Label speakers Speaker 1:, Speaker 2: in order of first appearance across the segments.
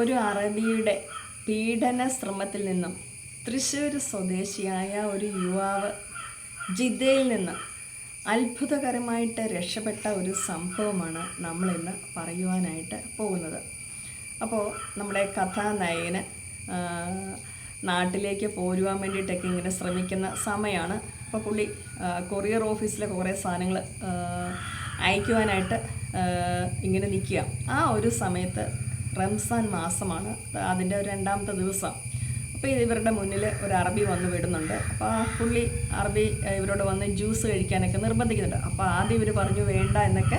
Speaker 1: ഒരു അറബിയുടെ പീഡന ശ്രമത്തിൽ നിന്നും തൃശ്ശൂർ സ്വദേശിയായ ഒരു യുവാവ് ജിദ്ദയിൽ നിന്ന് അത്ഭുതകരമായിട്ട് രക്ഷപ്പെട്ട ഒരു സംഭവമാണ് നമ്മളിന്ന് പറയുവാനായിട്ട് പോകുന്നത്. അപ്പോൾ നമ്മുടെ കഥാനായകന് നാട്ടിലേക്ക് പോരുവാൻ വേണ്ടിയിട്ടൊക്കെ ഇങ്ങനെ ശ്രമിക്കുന്ന സമയമാണ് അപ്പോൾ പുള്ളി കൊറിയർ ഓഫീസിലെ കുറേ സാധനങ്ങൾ അയക്കുവാനായിട്ട് ഇങ്ങനെ നിൽക്കുക. ആ ഒരു സമയത്ത് റംസാൻ മാസമാണ്. അതിന്റെ രണ്ടാമത്തെ ദിവസം. അപ്പോൾ ഇവരുടെ മുന്നിൽ ഒരു അറബി വന്ന് വിടുന്നുണ്ട്. അപ്പോൾ ആ പുള്ളി അറബി ഇവരോട് വന്ന് ജ്യൂസ് കഴിക്കാനൊക്കെ നിർബന്ധിക്കുന്നുണ്ട്. അപ്പോൾ ആദ്യം ഇവർ പറഞ്ഞു വേണ്ട എന്നൊക്കെ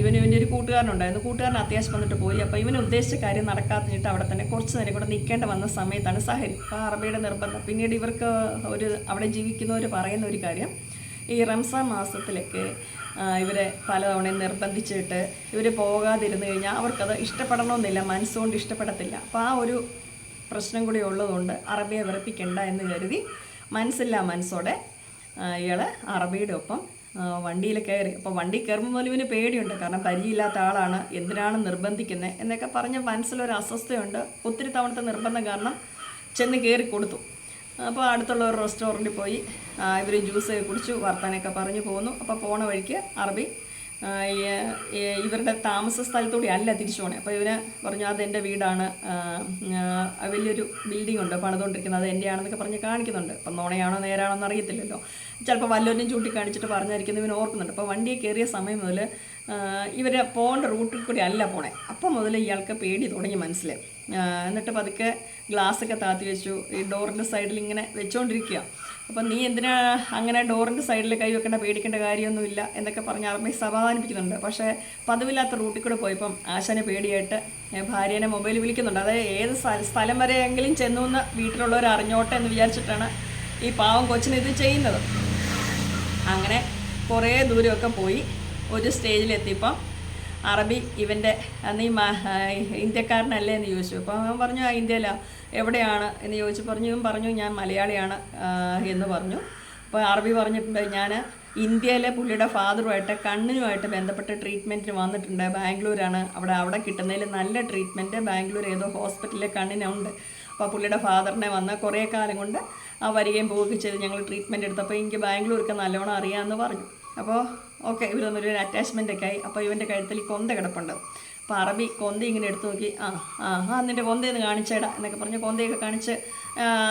Speaker 1: ഇവന് ഇവന്റെ ഒരു കൂട്ടുകാരനുണ്ടായിരുന്നു. കൂട്ടുകാരൻ അത്യാവശ്യം വന്നിട്ട് പോയി. അപ്പോൾ ഇവന് ഉദ്ദേശിച്ച കാര്യം നടക്കാത്തിട്ട് അവിടെ തന്നെ കുറച്ച് നേരം കൂടെ നിൽക്കേണ്ട വന്ന സമയത്താണ് സഹരി അപ്പോൾ അറബിയുടെ നിർബന്ധം. പിന്നീട് ഇവർക്ക് ഒരു അവിടെ ജീവിക്കുന്നവർ പറയുന്ന ഒരു കാര്യം ഈ റംസാൻ മാസത്തിലൊക്കെ ഇവരെ പലതവണയും നിർബന്ധിച്ചിട്ട് ഇവർ പോകാതിരുന്നു കഴിഞ്ഞാൽ അവർക്കത് ഇഷ്ടപ്പെടണമെന്നില്ല മനസ്സുകൊണ്ട് ഇഷ്ടപ്പെടത്തില്ല. അപ്പോൾ ആ ഒരു പ്രശ്നം കൂടി ഉള്ളതുകൊണ്ട് അറബിയെ വിറപ്പിക്കണ്ട എന്ന് കരുതി മനസ്സില്ല മനസ്സോടെ ഇയാൾ അറബിയുടെ ഒപ്പം വണ്ടിയിൽ കയറി. അപ്പോൾ വണ്ടി കയറുമ്പോൾ പോലും ഇവന് പേടിയുണ്ട്. കാരണം പരിചയമില്ലാത്ത ആളാണ്. എന്തിനാണ് നിർബന്ധിക്കുന്നത് എന്നൊക്കെ പറഞ്ഞ് മനസ്സിലൊരു അസ്വസ്ഥയുണ്ട്. ഒത്തിരി തവണത്തെ നിർബന്ധം കാരണം ചെന്ന് കയറി കൊടുത്തു. അപ്പോൾ അടുത്തുള്ള ഒരു റെസ്റ്റോറന്റിൽ പോയി ഇവർ ജ്യൂസ് കുടിച്ചു വർത്താനൊക്കെ പറഞ്ഞു പോന്നു അപ്പോൾ പോണ വഴിക്ക് അറബി ഇവരുടെ താമസ സ്ഥലത്തൂടെ അല്ല തിരിച്ചു പോണേ. അപ്പോൾ ഇവന് പറഞ്ഞു അത് എന്റെ വീടാണ്. വലിയൊരു ബിൽഡിംഗ് ഉണ്ട് പണിതുകൊണ്ടിരിക്കുന്നത്. അത് എന്റെ ആണെന്നൊക്കെ പറഞ്ഞ് കാണിക്കുന്നുണ്ട്. അപ്പം നോണയാണോ നേരാണോ എന്ന് അറിയത്തില്ലല്ലോ. ചിലപ്പോൾ വല്ലവരും ചൂണ്ടിക്കാണിച്ചിട്ട് പറഞ്ഞായിരിക്കും ഇവൻ ഓർക്കുന്നുണ്ട്. അപ്പോൾ വണ്ടിയെ കയറിയ സമയം മുതൽ ഇവരെ പോകേണ്ട റൂട്ടിൽ കൂടി അല്ല പോണേ. അപ്പം മുതൽ ഇയാൾക്ക് പേടി തുടങ്ങി മനസ്സിലായി എന്നിട്ട് പതുക്കെ ഗ്ലാസ്സൊക്കെ താത്തി വെച്ചു. ഈ ഡോറിന്റെ സൈഡിൽ ഇങ്ങനെ വെച്ചുകൊണ്ടിരിക്കുക അപ്പം നീ എന്തിനാ അങ്ങനെ ഡോറിന്റെ സൈഡിൽ കൈ വെക്കേണ്ട പേടിക്കേണ്ട കാര്യമൊന്നുമില്ല എന്നൊക്കെ പറഞ്ഞ് അറമ്മയെ സമാധാനിപ്പിക്കുന്നുണ്ട്. പക്ഷേ പതിവില്ലാത്ത റൂട്ടിൽ കൂടെ പോയപ്പം ആശാനെ പേടിയായിട്ട് ഞാൻ ഭാര്യേനെ മൊബൈൽ വിളിക്കുന്നുണ്ട്. അതായത് ഏത് സ്ഥ- സ്ഥലം വരെയെങ്കിലും ചെന്നു എന്ന് വീട്ടിലുള്ളവർ അറിഞ്ഞോട്ടെ എന്ന് വിചാരിച്ചിട്ടാണ് ഈ പാവം കൊച്ചിന് ഇത് ചെയ്യുന്നത്. അങ്ങനെ കുറേ ദൂരമൊക്കെ പോയി ഒരു സ്റ്റേജിലെത്തിയപ്പം അറബി ഇവന്റെ നീ ഇന്ത്യക്കാരനല്ലേ എന്ന് ചോദിച്ചു. അപ്പോൾ അവൻ പറഞ്ഞു ആ ഇന്ത്യയിലാണ് എവിടെയാണ്? എന്ന് ചോദിച്ചു. പറഞ്ഞു ഇവൻ പറഞ്ഞു ഞാൻ മലയാളിയാണ് എന്ന് പറഞ്ഞു. അപ്പോൾ അറബി പറഞ്ഞിട്ടുണ്ട് ഞാൻ ഇന്ത്യയിലെ പുള്ളിയുടെ ഫാദറുമായിട്ട് കണ്ണിനുമായിട്ട് ബന്ധപ്പെട്ട ട്രീറ്റ്മെന്റിന് വന്നിട്ടുണ്ട്. ബാംഗ്ലൂരാണ്. അവിടെ അവിടെ കിട്ടുന്നതിൽ നല്ല ട്രീറ്റ്മെന്റ് ബാംഗ്ലൂർ ഏതോ ഹോസ്പിറ്റലിലെ കണ്ണിനുണ്ട് അപ്പോൾ പുള്ളിയുടെ ഫാദറിനെ വന്ന് കുറേ കാലം കൊണ്ട് ആ വരികയും പോവുകയും ചെയ്ത്. ഞങ്ങൾ ട്രീറ്റ്മെന്റ് എടുത്തപ്പോൾ എനിക്ക് ബാംഗ്ലൂർക്ക് നല്ലോണം അറിയാമെന്ന് പറഞ്ഞു. അപ്പോൾ ഓക്കെ ഇവർ നിന്നൊരു അറ്റാച്ച്മെന്റ് ഒക്കെ ആയി. അപ്പോൾ ഇവന്റെ കഴുത്തിൽ കൊന്ത കിടപ്പുണ്ട്. അപ്പോൾ അറബി കൊന്ത ഇങ്ങനെ എടുത്തു നോക്കി ആ ആ ആ നിന്റെ കൊന്തയെന്ന് കാണിച്ചേടാ എന്നൊക്കെ പറഞ്ഞ് കൊന്തയൊക്കെ കാണിച്ച്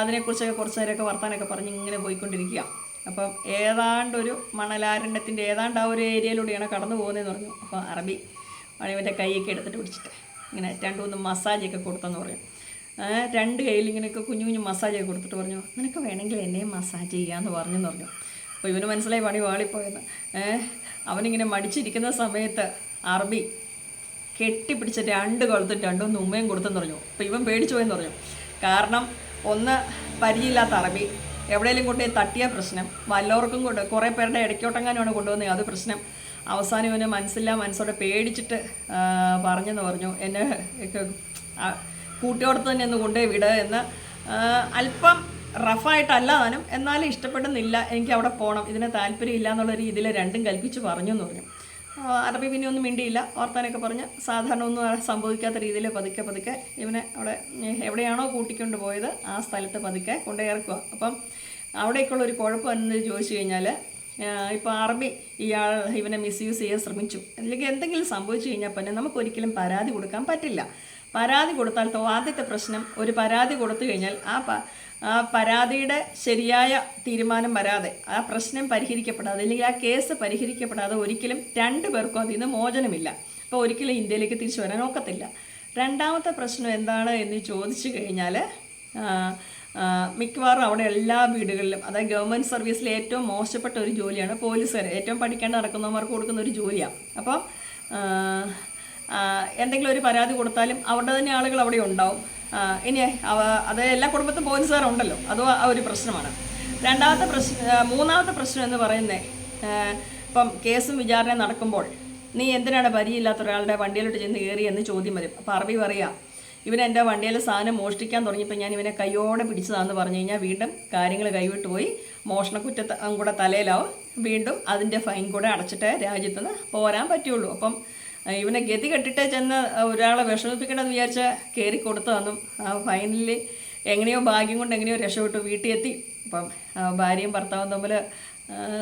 Speaker 1: അതിനെക്കുറിച്ചൊക്കെ കുറച്ച് നേരമൊക്കെ വർത്താനൊക്കെ പറഞ്ഞ് ഇങ്ങനെ പോയിക്കൊണ്ടിരിക്കുക. അപ്പം ഏതാണ്ടൊരു മണലാരണ്യത്തിന്റെ ഏതാണ്ട് ആ ഒരു ഏരിയയിലൂടെയാണ് കടന്നു പോകുന്നതെന്ന് പറഞ്ഞു. അപ്പോൾ അറബി ഇവന്റെ കൈയൊക്കെ എടുത്തിട്ട് പിടിച്ചിട്ട് ഇങ്ങനെ രണ്ട് മൂന്ന് മസാജൊക്കെ കൊടുത്തെന്ന് പറഞ്ഞു. രണ്ട് കയ്യിൽ ഇങ്ങനെയൊക്കെ കുഞ്ഞു കുഞ്ഞു മസാജൊക്കെ കൊടുത്തിട്ട് പറഞ്ഞു നിനക്ക് വേണമെങ്കിൽ എന്നെയും മസാജ് ചെയ്യാമെന്ന് പറഞ്ഞെന്ന് പറഞ്ഞു. അപ്പോൾ ഇവന് മനസ്സിലായി പണി വാളിപ്പോയെന്ന്. അവനിങ്ങനെ മടിച്ചിരിക്കുന്ന സമയത്ത് അറബി കെട്ടിപ്പിടിച്ച രണ്ട് കൊളുത്തും രണ്ടും ഉമ്മയും കൊടുത്തെന്ന് പറഞ്ഞു. അപ്പോൾ ഇവൻ പേടിച്ചു പോയെന്ന് പറഞ്ഞു. കാരണം ഒന്ന് പരിചയമില്ലാത്ത അറബി എവിടെയെങ്കിലും കൊണ്ടുപോയി തട്ടിയ പ്രശ്നം. വല്ലവർക്കും കൊണ്ട് കുറേ പേരുടെ ഇടയ്ക്കോട്ടെങ്ങാനുമാണ് കൊണ്ടുവന്നത് അത് പ്രശ്നം. അവസാനം ഇവന് മനസ്സില്ല മനസ്സോടെ പേടിച്ചിട്ട് പറഞ്ഞെന്ന് പറഞ്ഞു. എന്നെ കൂട്ടിയോടത്ത് തന്നെ ഒന്ന് കൊണ്ടുപോയി വിട് എന്ന് അല്പം റഫായിട്ടല്ല താനും എന്നാലും ഇഷ്ടപ്പെടുന്നില്ല. എനിക്ക് അവിടെ പോകണം ഇതിന് താല്പര്യമില്ല എന്നുള്ള രീതിയിൽ രണ്ടും കൽപ്പിച്ച് പറഞ്ഞു എന്ന് പറഞ്ഞു. അറബി പിന്നെ ഒന്നും മിണ്ടിയില്ല. ഓർത്താനൊക്കെ പറഞ്ഞ് സാധാരണ ഒന്നും സംഭവിക്കാത്ത രീതിയിൽ പതുക്കെ പതുക്കെ ഇവനെ അവിടെ എവിടെയാണോ കൂട്ടിക്കൊണ്ട് പോയത് ആ സ്ഥലത്ത് പതുക്കെ കൊണ്ടു ഇറക്കുക അപ്പം അവിടേക്കുള്ള ഒരു കുഴപ്പം എന്ന് ചോദിച്ചു കഴിഞ്ഞാൽ ഇപ്പോൾ അറബി ഇയാൾ ഇവനെ മിസ്യൂസ് ചെയ്യാൻ ശ്രമിച്ചു. അല്ലെങ്കിൽ എന്തെങ്കിലും സംഭവിച്ചു കഴിഞ്ഞാൽ പിന്നെ നമുക്കൊരിക്കലും പരാതി കൊടുക്കാൻ പറ്റില്ല. പരാതി കൊടുത്താൽ തോ ആദ്യത്തെ പ്രശ്നം ഒരു പരാതി കൊടുത്തു കഴിഞ്ഞാൽ ആ ആ പരാതിയുടെ ശരിയായ തീരുമാനം വരാതെ ആ പ്രശ്നം പരിഹരിക്കപ്പെടാതെ അല്ലെങ്കിൽ ആ കേസ് പരിഹരിക്കപ്പെടാതെ ഒരിക്കലും രണ്ട് പേർക്കും അതിൽ നിന്ന് മോചനമില്ല. അപ്പോൾ ഒരിക്കലും ഇന്ത്യയിലേക്ക് തിരിച്ചു വരാൻ ഒക്കത്തില്ല. രണ്ടാമത്തെ പ്രശ്നം എന്താണ് എന്ന് ചോദിച്ചു കഴിഞ്ഞാൽ മിക്കവാറും അവിടെ എല്ലാ വീടുകളിലും അതായത് ഗവൺമെന്റ് സർവീസിലെ ഏറ്റവും മോശപ്പെട്ട ഒരു ജോലിയാണ് പോലീസുകാർ. ഏറ്റവും പഠിക്കാണ്ട് നടക്കുന്നവർക്ക് കൊടുക്കുന്ന ഒരു ജോലിയാണ്. ആ, എന്തെങ്കിലും ഒരു പരാതി കൊടുത്താലും അവരുടെ തന്നെ ആളുകൾ അവിടെ ഉണ്ടാവും. ഇനി അവ അത് എല്ലാ കുടുംബത്തും പോലീസ് സാർ ഉണ്ടല്ലോ. അതോ ആ ഒരു പ്രശ്നമാണ്. രണ്ടാമത്തെ പ്രശ്നം മൂന്നാമത്തെ പ്രശ്നം എന്ന് പറയുന്നത് ഇപ്പം കേസും വിചാരണയും നടക്കുമ്പോൾ നീ എന്തിനാണ് വരിയില്ലാത്ത ഒരാളുടെ വണ്ടിയിലോട്ട് ചെന്ന് കയറി എന്ന് ചോദ്യം വരും. അപ്പോൾ അറബി പറയാം ഇവൻ എന്റെ വണ്ടിയിലെ സാധനം മോഷ്ടിക്കാൻ തുടങ്ങിയപ്പോൾ ഞാൻ ഇവനെ കയ്യോടെ പിടിച്ചതാന്ന് പറഞ്ഞു കഴിഞ്ഞാൽ വീണ്ടും കാര്യങ്ങൾ കൈവിട്ട് പോയി. മോഷണക്കുറ്റ കൂടെ തലയിലാവും. വീണ്ടും അതിന്റെ ഫൈൻ കൂടെ അടച്ചിട്ട് രാജ്യത്ത് നിന്ന് പോരാൻ പറ്റുള്ളൂ. അപ്പം ഇവനെ ഗതി കെട്ടിട്ട് ചെന്ന് ഒരാളെ വിഷമിപ്പിക്കണമെന്ന് വിചാരിച്ച കയറി കൊടുത്തതെന്നും ഫൈനലി എങ്ങനെയോ ഭാഗ്യം കൊണ്ട് എങ്ങനെയോ രക്ഷപ്പെട്ടു വീട്ടിൽ എത്തി അപ്പം ഭാര്യയും ഭർത്താവും തമ്മിൽ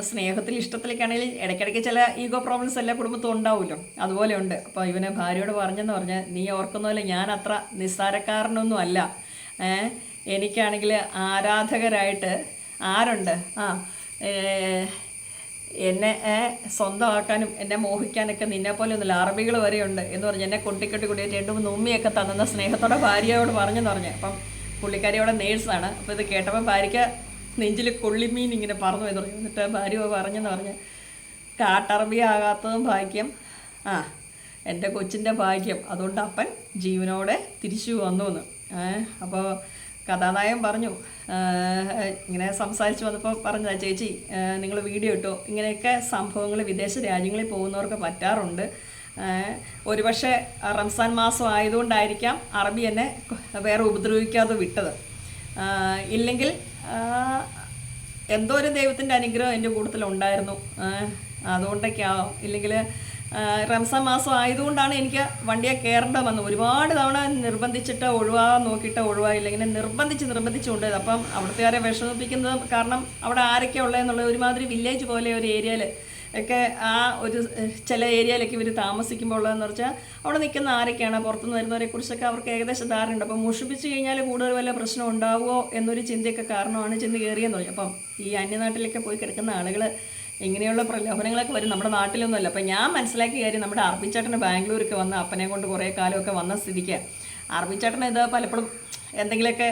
Speaker 1: സ്നേഹത്തിൽ ഇഷ്ടത്തിലേക്കാണെങ്കിൽ ഇടയ്ക്കിടയ്ക്ക് ചില ഈഗോ പ്രോബ്ലംസ് എല്ലാ കുടുംബത്തും ഉണ്ടാവുമല്ലോ. അതുപോലെ ഉണ്ട്. അപ്പോൾ ഇവനെ ഭാര്യയോട് പറഞ്ഞെന്ന് പറഞ്ഞാൽ നീ ഓർക്കുന്ന പോലെ ഞാൻ അത്ര നിസ്സാരക്കാരനൊന്നും അല്ല. എനിക്കാണെങ്കിൽ ആരാധകരായിട്ട് ആരുണ്ട്? ആ എന്നെ സ്വന്തമാക്കാനും എന്നെ മോഹിക്കാനൊക്കെ നിന്നെ പോലെ ഒന്നുമില്ല അറബികൾ വരെയുണ്ട് എന്ന് പറഞ്ഞ് എന്നെ കൊട്ടിക്കെട്ടി കൂടി രണ്ട് മൂന്ന് ഉമ്മിയൊക്കെ തന്ന സ്നേഹത്തോടെ ഭാര്യയോട് പറഞ്ഞെന്ന് പറഞ്ഞ്. അപ്പം പുള്ളിക്കാരി അവിടെ നേഴ്സാണ്. അപ്പോൾ ഇത് കേട്ടപ്പോൾ ഭാര്യയ്ക്ക് നെഞ്ചിൽ കൊള്ളിമീൻ ഇങ്ങനെ പറന്നു എന്ന് പറഞ്ഞു എന്നിട്ട് ഭാര്യ പറഞ്ഞെന്ന് പറഞ്ഞ് കാട്ടറബി ആകാത്തതും ഭാഗ്യം. ആ എന്റെ കൊച്ചിന്റെ ഭാഗ്യം. അതുകൊണ്ട് അപ്പൻ ജീവനോടെ തിരിച്ചു വന്നു എന്ന്. അപ്പോൾ കഥാനായകൻ പറഞ്ഞു ഇങ്ങനെ സംസാരിച്ചു വന്നപ്പോൾ പറഞ്ഞതാ ചേച്ചി നിങ്ങൾ വീഡിയോ ഇട്ടോ? ഇങ്ങനെയൊക്കെ സംഭവങ്ങൾ വിദേശ രാജ്യങ്ങളിൽ പോകുന്നവർക്ക് പറ്റാറുണ്ട്. ഒരുപക്ഷെ റംസാൻ മാസം ആയതുകൊണ്ടായിരിക്കാം അറബി എന്നെ വേറെ ഉപദ്രവിക്കാതെ വിട്ടത്. ഇല്ലെങ്കിൽ എന്തോ ഒരു ദൈവത്തിന്റെ അനുഗ്രഹം എന്റെ കൂട്ടത്തിലുണ്ടായിരുന്നു. അതുകൊണ്ടൊക്കെ ആവാം ഇല്ലെങ്കിൽ റംസാൻ മാസം ആയതുകൊണ്ടാണ് എനിക്ക് വണ്ടിയെ കയറേണ്ട വന്നത്. ഒരുപാട് തവണ നിർബന്ധിച്ചിട്ട് ഒഴിവാകാൻ നോക്കിയിട്ട് ഒഴിവായില്ല ഇങ്ങനെ നിർബന്ധിച്ച് നിർബന്ധിച്ച് കൊണ്ടുപോയത്. അപ്പം അവിടുത്തുകാരെ വിഷമിപ്പിക്കുന്നത് കാരണം അവിടെ ആരൊക്കെ ഉള്ളതെന്നുള്ള ഒരുമാതിരി വില്ലേജ് പോലെ ഒരു ഏരിയയിൽ ഒക്കെ ആ ഒരു ചില ഏരിയയിലൊക്കെ ഇവർ താമസിക്കുമ്പോൾ ഉള്ളതെന്ന് വെച്ചാൽ അവിടെ നിൽക്കുന്ന ആരൊക്കെയാണ്? പുറത്തുനിന്ന് വരുന്നവരെ കുറിച്ചൊക്കെ അവർക്ക് ഏകദേശം ധാരണയുണ്ട്. അപ്പം മുഷിപ്പിച്ച് കഴിഞ്ഞാൽ കൂടുതൽ വല്ല പ്രശ്നം ഉണ്ടാവുമോ എന്നൊരു ചിന്തയൊക്കെ കാരണമാണ് ചെന്ന് കയറിയെന്ന് പറഞ്ഞു അപ്പം ഈ അന്യനാട്ടിലൊക്കെ പോയി കിടക്കുന്ന ആളുകൾ ഇങ്ങനെയുള്ള പ്രലോഭനങ്ങളൊക്കെ വരും നമ്മുടെ നാട്ടിലൊന്നുമല്ല. അപ്പം ഞാൻ മനസ്സിലാക്കിയ കാര്യം നമ്മുടെ അർപ്പിച്ചേട്ടന് ബാംഗ്ലൂരൊക്കെ വന്ന് അപ്പനെ കൊണ്ട് കുറേ കാലമൊക്കെ വന്ന സ്ഥിതിക്ക്. അർപ്പിച്ചേട്ടൻ ഇത് പലപ്പോഴും എന്തെങ്കിലുമൊക്കെ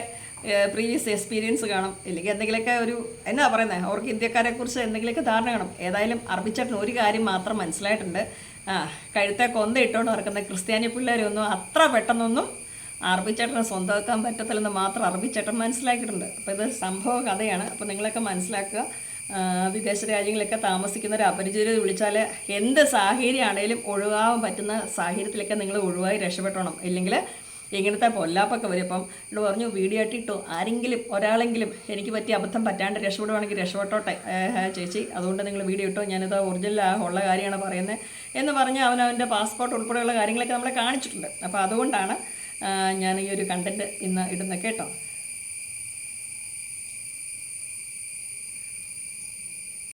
Speaker 1: പ്രീവിയസ് എക്സ്പീരിയൻസ് കാണും. ഇല്ലെങ്കിൽ എന്തെങ്കിലുമൊക്കെ ഒരു എന്നാ പറയുന്നത് അവർക്ക് ഇന്ത്യക്കാരെ കുറിച്ച് എന്തെങ്കിലുമൊക്കെ ധാരണ കാണും. ഏതായാലും അർപ്പിച്ചേട്ടൻ ഒരു കാര്യം മാത്രം മനസ്സിലായിട്ടുണ്ട്. ആ കഴുത്തെ കൊന്ത ഇട്ടുകൊണ്ട് നടക്കുന്ന ക്രിസ്ത്യാനി പിള്ളേരൊന്നും അത്ര പെട്ടെന്നൊന്നും അറബിച്ചേട്ടനെ സ്വന്തമാക്കാൻ പറ്റത്തില്ലെന്ന് മാത്രം അറബിച്ചേട്ടൻ മനസ്സിലാക്കിയിട്ടുണ്ട്. അപ്പോൾ ഇത് സംഭവ കഥയാണ്. അപ്പോൾ നിങ്ങളൊക്കെ മനസ്സിലാക്കുക. വിദേശ രാജ്യങ്ങളിലൊക്കെ താമസിക്കുന്ന ഒരു അപരിചിതരെ വിളിച്ചാൽ എന്ത് സാഹചര്യമാണേലും ഒഴിവാകാൻ പറ്റുന്ന സാഹചര്യത്തിലൊക്കെ നിങ്ങൾ ഒഴിവായി രക്ഷപ്പെട്ടണം ഇല്ലെങ്കിൽ ഇങ്ങനത്തെ പൊല്ലാപ്പൊക്കെ വരും. അപ്പം ഇവിടെ പറഞ്ഞു വീഡിയോ ഇട്ടിട്ടു. ആരെങ്കിലും ഒരാളെങ്കിലും എനിക്ക് പറ്റിയ അബദ്ധം പറ്റാണ്ട് രക്ഷപ്പെടുവാണെങ്കിൽ രക്ഷപ്പെട്ടോട്ടെ. ചേച്ചി അതുകൊണ്ട് നിങ്ങൾ വീഡിയോ ഇട്ടോ. ഞാനിത് ഒറിജിനൽ ഉള്ള കാര്യമാണ് പറയുന്നത് എന്ന് പറഞ്ഞ് അവൻ അവന്റെ പാസ്പോർട്ട് ഉൾപ്പെടെയുള്ള കാര്യങ്ങളൊക്കെ നമ്മളെ കാണിച്ചിട്ടുണ്ട്. അപ്പോൾ അതുകൊണ്ടാണ് ഞാൻ ഈ ഒരു കണ്ടന്റ് ഇന്ന് ഇടുന്നത് കേട്ടോ.